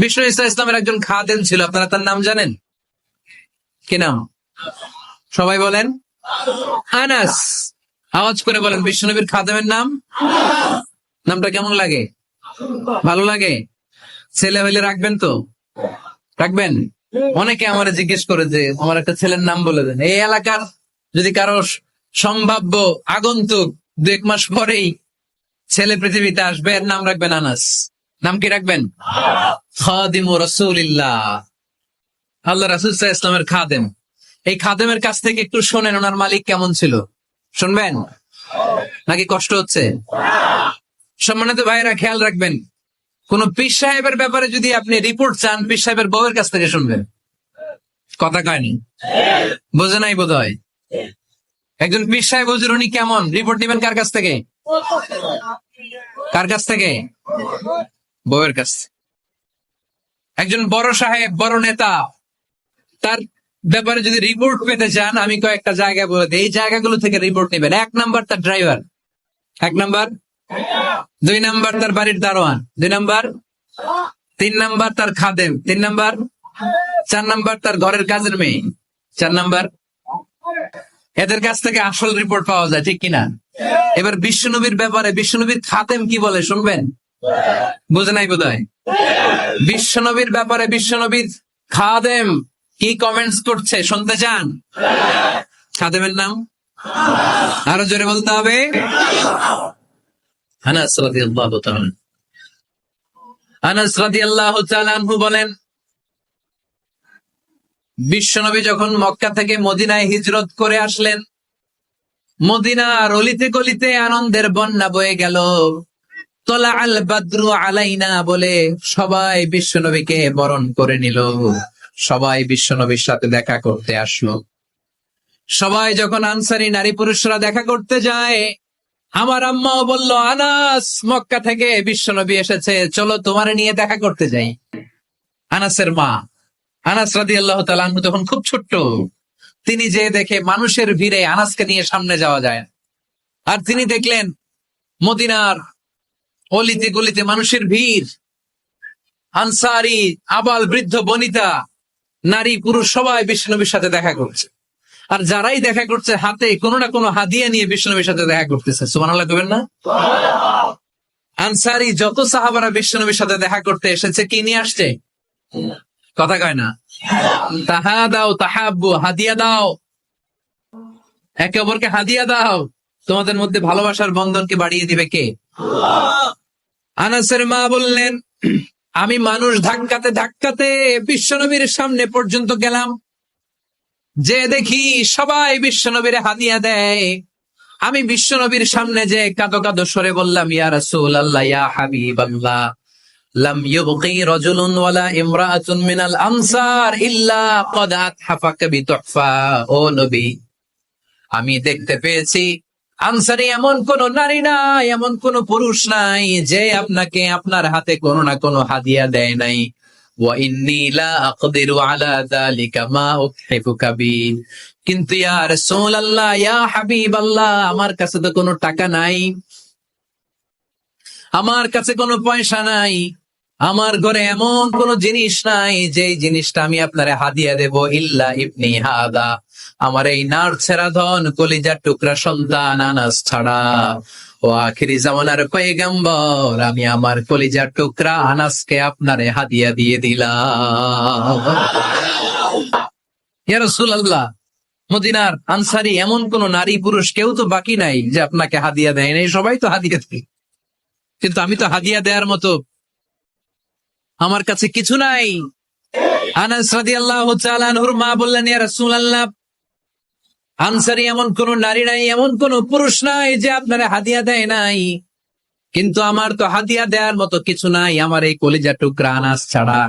বিষ্ণু ইসা ইসলামের একজন খাদেম ছিল, আপনারা তার নাম জানেন? কি নাম? সবাই বলেন? আনাস। আওয়াজ করে বলেন বিষ্ণুনবীর খাদেমের নাম? নামটা কেমন লাগে? ভালো লাগে? ছেলে হইলে রাখবেন তো? রাখবেন? অনেকে আমার জিজ্ঞেস করে যে, আমার একটা ছেলের নাম বলে দেন। এই এলাকার যদি কারও সম্ভাব্য আগন্তুক দু এক মাস পরেই ছেলে পৃথিবীতে আসবে, এর নাম রাখবেন আনাস। নাম কি রাখবেন? খাদিম রসুলিল্লাহ। আল্লাহ রাসুল ইসলামের খাদেম। এই খাদেমের কাছ থেকে একটু শোনেন, ওনার মালিক কেমন ছিল? শুনবেন? নাকি কষ্ট হচ্ছে? সম্মানিত ভাইরা খেয়াল রাখবেন, কোন পীর সাহেবের ব্যাপারে যদি আপনি রিপোর্ট চান, পীর সাহেবের বউয়ের কাছ থেকে শুনবেন। কথা কয়নি? বোঝে নাই বোধ হয় একজন পীর সাহেব, হুজুর, উনি কেমন? রিপোর্ট নেবেন কার কাছ থেকে? কার কাছ থেকে? বউয়ের কাছ একজন বড় সাহেব, বড় নেতা, তার ব্যাপারে যদি রিপোর্ট পেতে চান, আমি কয়েকটা জায়গা বলে দিই। এই জায়গাগুলো থেকে রিপোর্ট নেবেন। এক নাম্বার তার ড্রাইভার এক নাম্বার। দুই নাম্বার তার বাড়ির দারোয়ান, দুই নাম্বার। তিন নাম্বার তার খাদেম, তিন নাম্বার। চার নাম্বার তার ঘরের কাজের মেয়ে, চার নাম্বার। এদের কাছ থেকে আসল রিপোর্ট পাওয়া যায়, ঠিক কিনা? এবার বিশ্বনবীর ব্যাপারে, বিশ্বনবীর খাতেম কি বলে, শুনবেন? বুঝে নাই বোধ হয় বিশ্বনবীর ব্যাপারে বিশ্বনবীর খাদেম কি কমেন্টস করছে শুনতে চান? খাদেমের নাম? আরও জোরে বলতে হবে। তাআলা বলেন, বিশ্বনবী যখন মক্কা থেকে মদিনায় হিজরত করে আসলেন, মদিনার অলিতে গলিতে আনন্দের বন্যা বয়ে গেল। তোলা আল বাদ্রু আলাইনা বলে সবাই বিশ্বনবীকে বরণ করে নিল। সবাই বিশ্বনবীর সাথে দেখা করতে আসলো। সবাই যখন আনসারি নারী পুরুষরা দেখা করতে যায়, আমার আম্মাও বলল, আনাস, মক্কা থেকে বিশ্বনবী এসেছে, চলো তোমার নিয়ে দেখা করতে যাই। আনাসের মা, আনাস রাদি আল্লাহ তালু তখন খুব ছোট্ট। তিনি যে দেখে মানুষের ভিড়ে আনাসকে নিয়ে সামনে যাওয়া যায়। আর তিনি দেখলেন, মদিনার অলিতে গলিতে মানুষের ভিড়। আনসারি, আবাল, বৃদ্ধ, বনিতা, নারী, পুরুষ, সবাই বিষ্ণুনবীর সাথে দেখা করছে। আর যারাই দেখা করছে, হাতে কোনো না কোনো হাদিয়া নিয়ে বিষ্ণুনবীর সাথে দেখা করতেছে। সুমান আল্লাহ করবেন না? আনসারি যত সাহাবারা বিষ্ণুনবীর সাথে দেখা করতে এসেছে, কি নিয়ে আসছে? কথা কয় না। তাহা দাও, তাহাব্বু, হাদিয়া দাও। একে অপরকে হাদিয়া দাও। তোমাদের মধ্যে ভালোবাসার বন্ধনকে বাড়িয়ে দিবে কে? আনাসের মা বললেন, আমি মানুষ ধাক্কাতে ধাক্কাতে বিশ্বনবীর সামনে পর্যন্ত গেলাম। যে দেখি সবাই বিশ্বনবীর হাদিয়া দেয়। আমি বিশ্বনবীর সামনে যে কাঁদো কাঁদো সরে বললাম, ইয়া রাসূল আল্লাহ ইয়া হাবিব আল্লাহ লাম ইউবকি রাজুলুন ওয়ালা ইমরাআতুন মিনাল আনসার ইল্লা ক্বাদ আতহাফাকা বিতুহফা। ও নবী, আমি দেখতে পেয়েছি আনসারে, এমন কোন নারী নাই, এমন কোন পুরুষ নাই, যে আপনাকে আপনার হাতে কোনো না কোনো হাদিয়া দেয় নাই। কিন্তু আমার কাছে তো কোনো টাকা নাই। আমার কাছে কোনো পয়সা নাই। আমার ঘরে এমন কোন জিনিস নাই যে জিনিসটা আমি আপনারে হাদিয়া দেব, ইল্লা ইবনি হাদা। আমার এই নার ছেড়া ধন, কলিজার টুকরা সন্তান আনাস ছাড়া। ও আখিরি জামানার পয়গম্বর, আমি আমার কলিজার টুকরা আনাসকে আপনারে হাদিয়া দিয়ে দিলাম। ইয়া রাসূলুল্লাহ, মদিনার আনসারি এমন কোন নারী পুরুষ কেউ তো বাকি নাই যে আপনাকে হাদিয়া দেয় নাই, সবাই তো হাদিয়া দেয়। কিন্তু আমি তো হাদিয়া দেওয়ার মতো আমার কাছে কিছু নাই। আনাস রাদিয়াল্লাহু তাআলা আনহুর মা বললেন, ইয়া রাসূলুল্লাহ, আনসারি এমন কোন নারী নাই, এমন কোন পুরুষ নাই যে আপনারা হাদিয়া দেয় নাই। কিন্তু আমার তো হাদিয়া দেওয়ার মতো কিছু নাই, আমার এই কলিজা টুকরা আনাস ছাড়া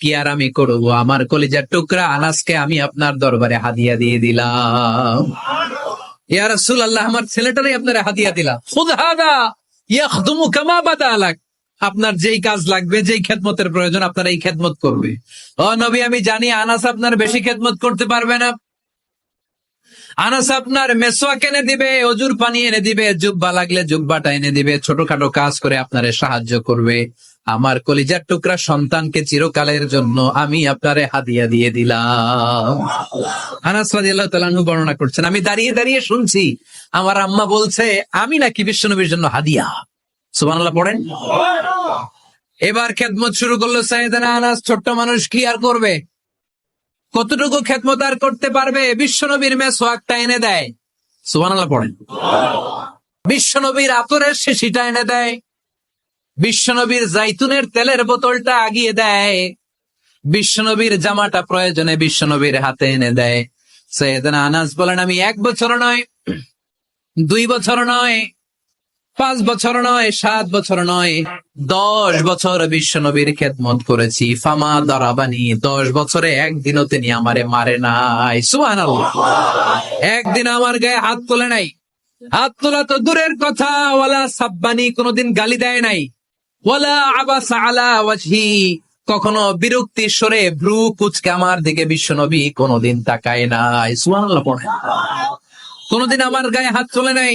কি আর আমি করব। আমার কলিজার টুকরা আনাসকে আমি আপনার দরবারে হাদিয়া দিয়ে দিলাম। ইয়া রাসূলুল্লাহ, আমার ছেলেটারই আপনারা হাদিয়া দিলাম। খুদ হাদা ইয়াখদুমু কামা বাদা আপনার যেই কাজ লাগবে, যেই খেদমতের প্রয়োজন, আপনার এই খেদমত করবে। ও নবী, আমি জানি আনাস আপনার বেশি খেদমত করতে পারবে না। আনাস আপনার মেসোয়াক এনে দিবে, অজুর পানি এনে দিবে, জুব্বা লাগলে জুব্বাটা এনে দিবে, ছোটখাটো কাজ করে আপনারে সাহায্য করবে। আমার কলিজার টুকরা সন্তানকে চিরকালের জন্য আমি আপনারে হাদিয়া দিয়ে দিলাম। আনাস বর্ণনা করছেন, আমি দাঁড়িয়ে দাঁড়িয়ে শুনছি, আমার আম্মা বলছে, আমি নাকি বিশ্বনবীর জন্য হাদিয়া। সুবহানাল্লাহ, পড়েন। এবার খেদমত শুরু করল সাইয়েদানা আনাস, ছোট্ট মানুষ কি আর করবে? কতটুকু খেদমত আর করতে পারবে? বিশ্বনবীর মেসোয়াকটা এনে দেয়। সুবহানাল্লাহ, পড়েন। বিশ্বনবীর আতরের শিশিটা এনে দেয়। বিশ্বনবীর জাইতুনের তেলের বোতলটা আগিয়ে দেয়। বিশ্বনবীর জামাটা প্রয়োজনে বিশ্বনবীর হাতে এনে দেয়। সৈয়দনা আনাস বলেন, আমি এক বছর নয়, দুই বছর নয় পাঁচ বছর নয়, সাত বছর নয়, দশ বছর বিশ্বনবীর খেদমত করেছি। ফামা দারাবানি, দশ বছরে একদিনও তিনি আমারে মারে নাই। সুহান একদিন আমার গায়ে হাত তোলে নাই। হাত তোলা তো দূরের কথা, ওয়ালা সাব্বানি কোনোদিন গালি দেয় নাই। ওয়ালা আবাস আলা ওয়াজহি, কখনো বিরক্তি সরে ভ্রু কুচকে আমার দিকে বিশ্বনবী কোনোদিন তাকায় নাই। সুবহানাল্লাহ পড়ে কোনোদিন আমার গায়ে হাত তোলে নাই।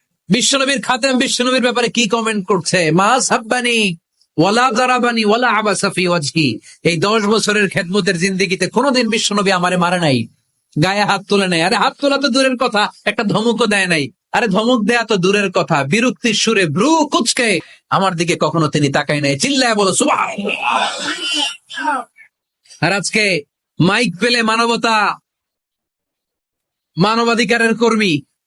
বিশ্বনবীর খাদেম বিশ্বনবীর ব্যাপারে কি কমেন্ট করছে? মা সাব্বানি ওয়ালা জারাবানি ওয়ালা আবাসাফি ওয়াজহি। এই দশ বছরের খেদমতের জিন্দিগিতে কোনোদিন বিশ্বনবী আমারে মারে নাই। গায়ে হাত তুলে নেয় আরে হাত তোলা তো দূরের কথা, একটা ধমকও দেয় নাই। আরে ধমক দেয়া তো দূরের কথা। বিরক্তির সুরে ভ্রু কুচকে আমার দিকে কখনো তিনি তাকায় নাই। চিল্লায় বলো সুবাহ আর আজকে মাইক পেলে মানবতা, মানবাধিকারের কর্মী